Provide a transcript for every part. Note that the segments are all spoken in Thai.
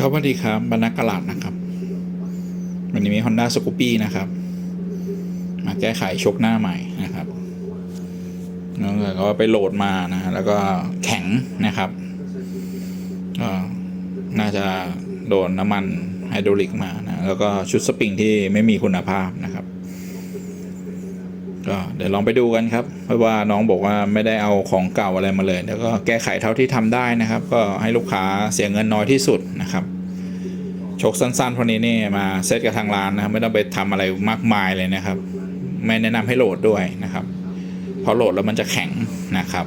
ครับสวัสดีครับบรรณกลาดนะครับ วันนี้มี Honda s c o o p y นะครับ มาแก้ไขชกหน้าใหม่นะครับแล้วก็ไปโหลดมานะ แล้วก็แข็งนะครับก็น่าจะโดนน้ำมันไฮดรอลิกมานะ แล้วก็ชุดสปริงที่ไม่มีคุณภาพนะครับ ก็เดี๋ยวลองไปดูกันครับ เพราะว่าน้องบอกว่าไม่ได้เอาของเก่าอะไรมาเลยแล้วก็แก้ไขเท่าที่ทำได้นะครับ ก็ให้ลูกค้าเสียเงินน้อยที่สุดนะครับชกสั้นๆพวกนี้นี่มาเซตกับทางร้านนะครับไม่ต้องไปทำอะไรมากมายเลยนะครับ ไม่แนะนำให้โหลดด้วยนะครับเพราะโหลดแล้วมันจะแข็งนะครับ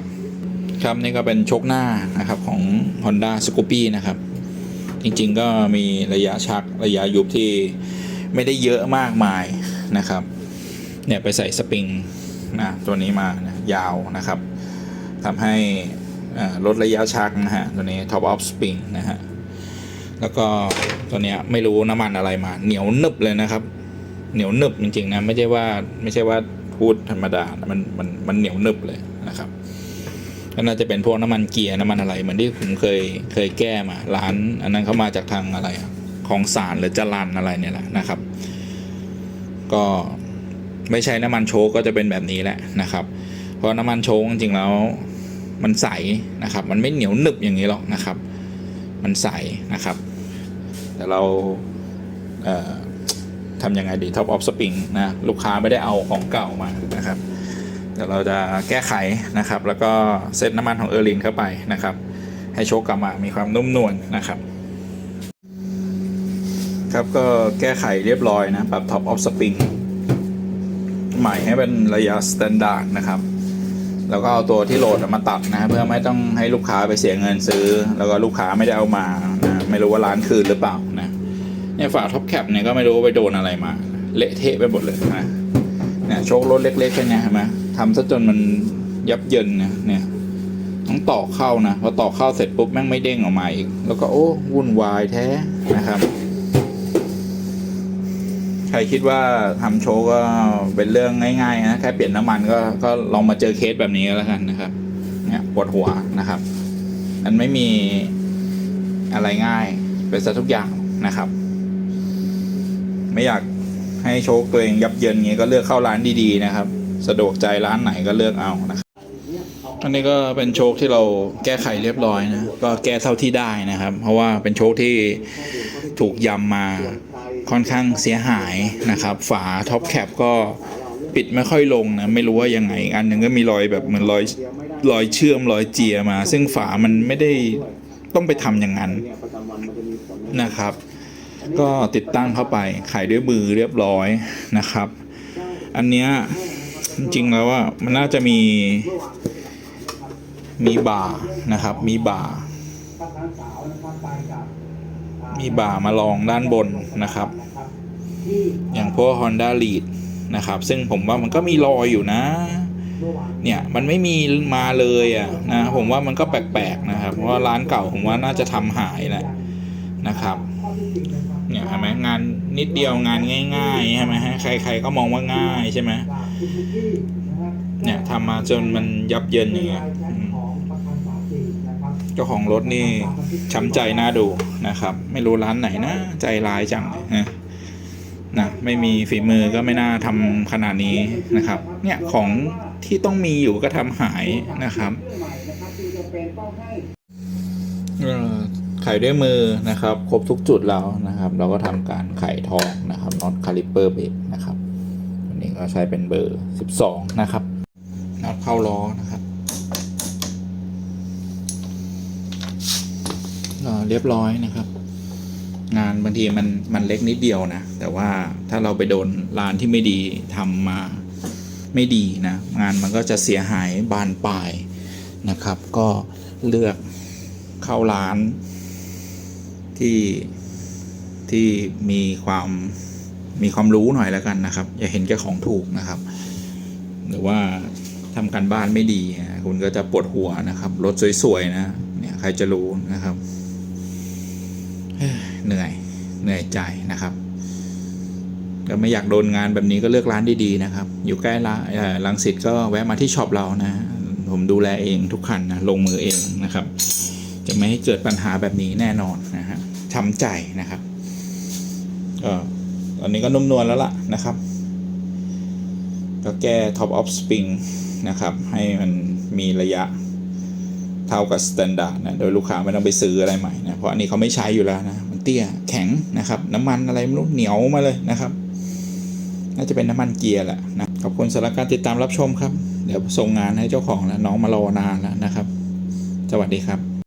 ครับนี่ก็เป็นชกหน้านะครับของ Honda s c o o p y นะครับ จริงๆก็มีระยะชักระยะยุบที่ไม่ได้เยอะมากมายนะครับ เนี่ยไปใส่สปริงนะตัวนี้มานะยาวนะครับทำให้ลดระยะชักนะฮะตัวนี้ top of spring นะฮะแล้วก็ตัวเนี้ยไม่รู้น้ำมันอะไรมา เหนียวนึบเลยนะครับ เหนียวนึบจริงๆนะไม่ใช่ว่าไม่ใช่ว่าพูดธรรมดา มันมันมันเหนียวนึบเลยนะครับก็น่าจะเป็นพวกน้ำมันเกียร์น้ำมันอะไรเหมือนที่ผมเคยเคยแก้มาร้าน อันนั้นเขามาจากทางอะไรของสารหรือจรันอะไรเนี่ยแหละนะครับ ก็ ไม่ใช่น้ำมันโชกก็จะเป็นแบบนี้แหละนะครับ เพราะน้ำมันโชกจริงๆแล้วมันใสนะครับ มันไม่เหนียวหนึบอย่างนี้หรอกนะครับ มันใสนะครับ แต่เราเทำยังไงดี top of spring นะลูกค้าไม่ได้เอาของเก่ามานะครับเดี๋ยวเราจะแก้ไขนะครับ แล้วก็เซตน้ำมันของเออร์ลินเข้าไปนะครับ ให้โชกกลับมามีความนุ่มนวลนะครับครับก็แก้ไขเรียบร้อยนะปรับ top of spring ใหม่ให้เป็นระยะ standard นะครับ แล้วก็เอาตัวที่โหลดมาตัดนะเพื่อไม่ต้องให้ลูกค้าไปเสียเงินซื้อ แล้วก็ลูกค้าไม่ได้เอามานะไม่รู้ว่าร้านคืนหรือเปล่านะเนี่ยฝาท็อปแคปเนี่ยก็ไม่รู้ไปโดนอะไรมา เละเทะไปหมดเลยนะเนี่ยโชครถเล็กๆแค่นี้เห็นไหมทำซะจนมันยับเยินนะเนี่ยต้องต่อเข้านะพอต่อเข้าเสร็จปุ๊บแม่งไม่เด้งออกมาอีก แล้วก็โอ้วุ่นวายแท้นะครับ รคิดว่าทำโชว์ก็เป็นเรื่องง่ายๆนะแค่เปลี่ยนน้ำมันก็ก็ลองมาเจอเคสแบบนี้ก็แล้วกันนะครับ เนี่ยปวดหัวนะครับมันไม่มีอะไรง่ายเป็นซะทุกอย่างนะครับ ไม่อยากให้โชคตัวเองยับเยินอย่างงี้ก็เลือกเข้าร้านดีๆนะครับ สะดวกใจร้านไหนก็เลือกเอานะครับอันนี้ก็เป็นโชคที่เราแก้ไขเรียบร้อยนะก็แก้เท่าที่ได้นะครับ เพราะว่าเป็นโชคที่ถูกยำมา ค่อนข้างเสียหายนะครับ ฝาท็อปแคปก็ปิดไม่ค่อยลงนะ ไม่รู้ว่ายังไงอันหนึ่งก็มีรอยแบบเหมือนรอยรอยเชื่อมรอยเจียมา ซึ่งฝามันไม่ได้ต้องไปทำอย่างนั้นนะครับ ก็ติดตั้งเข้าไปไขด้วยมือเรียบร้อยนะครับ อันเนี้ยจริงๆแล้วว่ามันน่าจะมีมีบ่านะครับ มีบ่า มีบ่ามารองด้านบนนะครับ อย่างพวก Honda Lead นะครับ ซึ่งผมว่ามันก็มีรอยอยู่นะ เนี่ยมันไม่มีมาเลยอะนะผมว่ามันก็แปลกๆนะครับ เพราะร้านเก่าผมว่าน่าจะทำหายแหละนะครับเนี่ยเห็นไหมงานนิดเดียวงานง่ายๆใช่ไหมฮะใคร ๆ ก็มองว่าง่ายใช่ไหมเนี่ยทำมาจนมันยับเยินอย่างเงี้ย จ้าของรถนี่ช้ำใจน่าดูนะครับ ไม่รู้ร้านไหนนะใจร้ายจังนะนะไม่มีฝีมือก็ไม่น่าทำขนาดนี้นะครับ เนี่ยของที่ต้องมีอยู่ก็ทำหายนะครับเอ่อไขด้วยมือนะครับ ครบทุกจุดแล้วนะครับ เราก็ทำการไขทองนะครับน็อตคาลิเปอร์เบรกนะครับอันนี้ก็ใช้เป็นเบอร์ 12 นะครับน็อตเข้าล้อนะครับ เรียบร้อยนะครับ งานบางทีมันมันเล็กนิดเดียวนะ แต่ว่าถ้าเราไปโดนร้านที่ไม่ดีทำมาไม่ดีนะ งานมันก็จะเสียหายบานปลายนะครับ ก็เลือกเข้าร้านที่ที่มีความมีความรู้หน่อยแล้วกันนะครับ อย่าเห็นแก่ของถูกนะครับ หรือว่าทำการบ้านไม่ดี คุณก็จะปวดหัวนะครับ รถสวยๆนะ เนี่ยใครจะรู้นะครับ เหนื่อยเหนื่อยใจนะครับก็ไม่อยากโดนงานแบบนี้ก็เลือกร้านดีๆนะครับ อยู่ใกล้ร้านลังสิตก็แวะมาที่ช็อปเรานะ ผมดูแลเองทุกคันนะลงมือเองนะครับ จะไม่ให้เกิดปัญหาแบบนี้แน่นอนนะฮะช้ำใจนะครับก็ตอนนี้ก็นุ่มนวลแล้วล่ะนะครับ ก็แก้ top of spring นะครับ ให้มันมีระยะเท่ากับ standard นะ โดยลูกค้าไม่ต้องไปซื้ออะไรใหม่นะ เพราะอันนี้เขาไม่ใช้อยู่แล้วนะ เตี้ยแข็งนะครับ น้ำมันอะไรไม่รู้เหนียวมาเลยนะครับ น่าจะเป็นน้ำมันเกียร์แหละนะขอบคุณสำหรับการติดตามรับชมครับ เดี๋ยวส่งงานให้เจ้าของแล้วน้องมารอนานแล้วนะครับ สวัสดีครับ